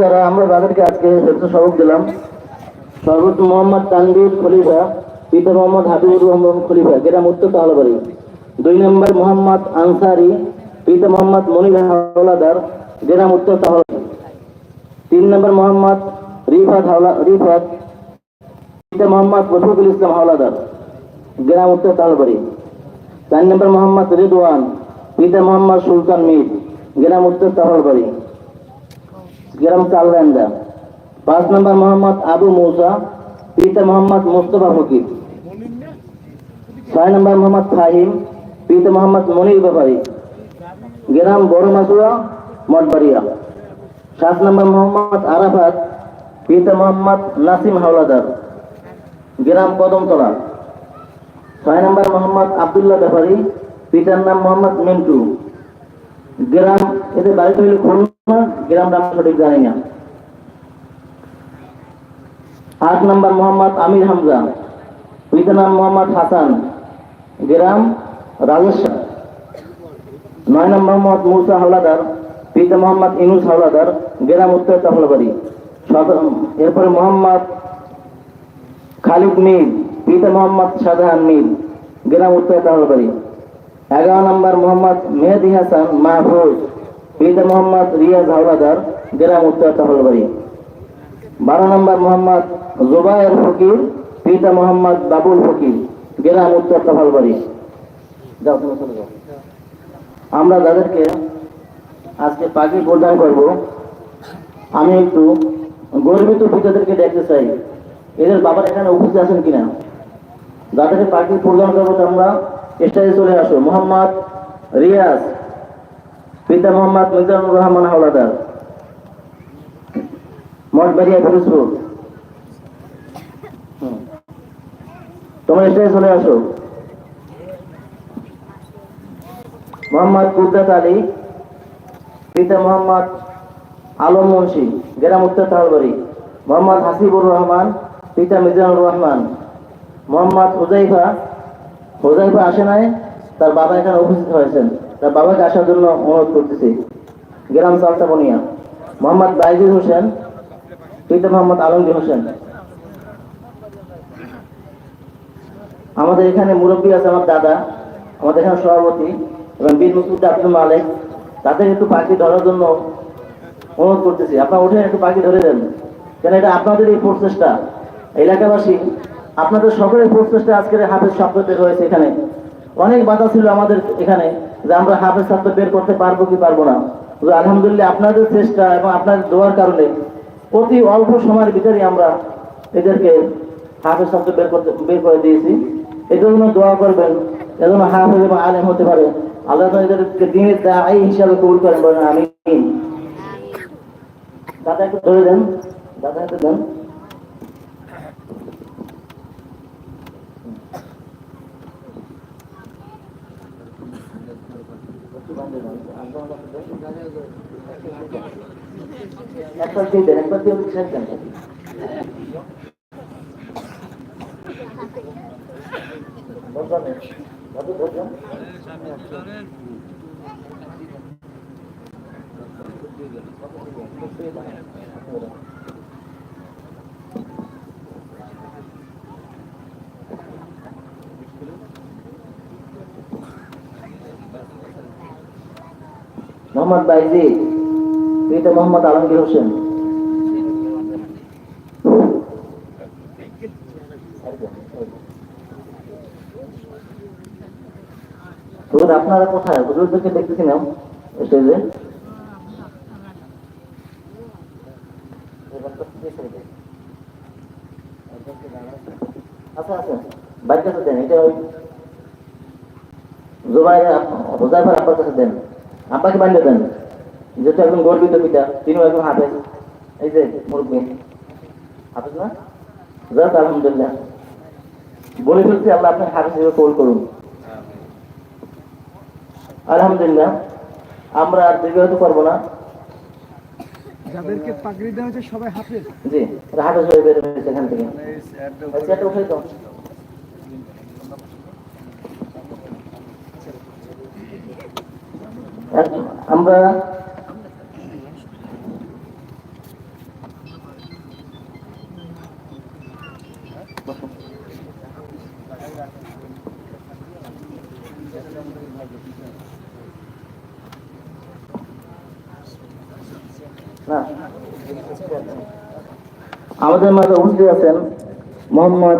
যারা, আমরা তাদেরকে আজকে শ্রেষ্ঠ সবক দিলাম। সর্বোচ্চ মোহাম্মদ তানবির খলিফা, পিতা মোহাম্মদ হাবিবুর রহমান খলিফা, গ্রাম উত্তর তাহলবাড়ি দুই নম্বর মোহাম্মদ আনসারি, পিতা মোহাম্মদ মনির হাওলাদার, গ্রাম উত্তর তাহলবাড়ি তিন নম্বর মোহাম্মদ রিফাত হাওলা, রিফাত, পিতা মোহাম্মদ রফিকুল ইসলাম হাওলাদার, গ্রাম উত্তর তালবাড়ি। চার নম্বর মোহাম্মদ রিদওয়ান, পিতা মোহাম্মদ সুলতান মির, গ্রাম উত্তর তাহলবাড়ি গ্রাম পাঁচ নম্বর মোহাম্মদ আবু মৌসা, পিতা মোহাম্মদ মোস্তফা ফকির। ছয় নম্বর মোহাম্মদ ফাহিম, পিতা মোহাম্মদ মনির ব্যাপারী। গ্রাম বড় মাসুয়া মঠবাড়িয়া। সাত নম্বর মোহাম্মদ আরাফাত, পিতা মোহাম্মদ নাসিম হাওলাদার। গ্রাম কদমতলা। ছয় নম্বর মোহাম্মদ আবদুল্লাহ ব্যাপারী, পিতার নাম মোহাম্মদ মিন্টু। গ্রাম, এদের বাড়িতে হইলে খুলনা। গ্রাম নাম সঠিক জানি না আট নম্বর মোহাম্মদ আমির হামজা, পিতার নাম মোহাম্মদ হাসান, গ্রাম রাজেশ্বর নয় নম্বর মোহাম্মদ মুসা হাওলাদার, পিতা মোহাম্মদ ইনুস হাওলাদার, গ্রাম উত্তর তাহলবাড়ি। এরপরে মোহাম্মদ খালিদ মির, পিতা মোহাম্মদ শাহজাহান মির, গ্রাম উত্তর তাহলবাড়ি। এগারো নম্বর মোহাম্মদ মেহেদি হাসান মাহফুজ। পিতা মোহাম্মদ রিয়াজ হাওলাদার গ্রাম উত্তর তাহলবাড়ি। বারো নম্বর মোহাম্মদ জুবায়ের ফকির, পিতা মোহাম্মদ বাবুল ফকির গ্রাম উত্তর তাহলবাড়ি। আমরা যাদেরকে আজকে পাখি প্রদান করব, আমি একটু গর্বিত পিতাদেরকে দেখতে চাই। এদের বাবার এখানে উপস্থিত আছেন কিনা? যাদেরকে পাখি প্রদান করব তোমরা, স্টেজে চলে আসো। মোহাম্মদ রিয়াজ। পিতা মোহাম্মদ মিজানুর রহমান হাওলাদার। মঠবাড়িয়া ফিরোজপুর। তোমরা স্টেজে চলে আসো। মোহাম্মদ কুদ্দাত আলী, পিতা মোহাম্মদ আলম মুন্সি, গ্রাম উত্তর তাহলবাড়ি মোহাম্মদ হাসিবুর রহমান, পিতা মিজানুর রহমান। মোহাম্মদ হুজাইফা হুজাইফা আসে নাই, তার বাবা এখানে উপস্থিত হয়েছেন। তার বাবাকে আসার জন্য অনুরোধ করতেছি। গ্রাম সালতাবনিয়া মোহাম্মদ বাইজুল হোসেন, পিতা মোহাম্মদ আলমগীর হোসেন। আমাদের এখানে মুরব্বী আছে আমার দাদা, আমাদের এখানে সভাপতি এবং বীর মুকুদ্দ আব্দুল মালিক। তাদের একটু পাখি ধরার জন্য অনুরোধ করতেছি। আপনারা উঠে একটু পাখি ধরে দেন। কেন এটা আপনাদের এই প্রচেষ্টা? এলাকাবাসী, আপনাদের সকলের প্রচেষ্টা আজকের হাফেজ শব্দ হয়েছে এখানে। অনেক বাধা ছিল আমাদের এখানে। যে আমরা হাফেজ শব্দ বের করতে পারব কি পারব না। আলহামদুলিল্লাহ আপনাদের চেষ্টা এবং আপনাদের দোয়ার কারণে অতি অল্প সময়ের ভিতরে আমরা এদেরকে হাফেজ শব্দ বের করতে, বের করে দিয়েছি। এদের জন্য দোয়া করবেন, এজন্য হাফেজ এবং আলেম হতে পারে। আল্লাহ এদেরকে দিনের দায়ী হিসাবে কবুল করেন, বলেন আমি দাদা একটু ধরে দেন দাদা একটু দেন। একবার দিয়ে দেন একবার দিয়ে শেষ দেন বলবেন দাদু মোহাম্মদ বাইজি পিতা মোহাম্মদ আলমগীর হোসেন। আপনারা কোথায়? হুজুরদেরকে দেখতেছি না স্টেজে আচ্ছা আচ্ছা বাইর কাছে দেন, এটা ওই জোবাইর হোজাইফার কাছে দেন। আব্বাকে বানিয়ে দেন। যেহেতু একজন গর্বিত পিতা তিনিও একজন হাফেজ এই যে মুরব্বী। হাফেজ না? যাক আলহামদুলিল্লাহ। বলে ফেলছি আল্লাহ আপনার হাফেজ হিসেবে কবুল করুন। আলহামদুলিল্লাহ আমরা আর দীর্ঘায়িত করব না। যাদেরকে পাগড়ি দেওয়া হয়েছে সবাই হাফেজ। জি হাফেজ হয়ে বের হয়েছে এখান থেকে। আমরা আমাদের মাঝে উপস্থিত আছেন মোহাম্মদ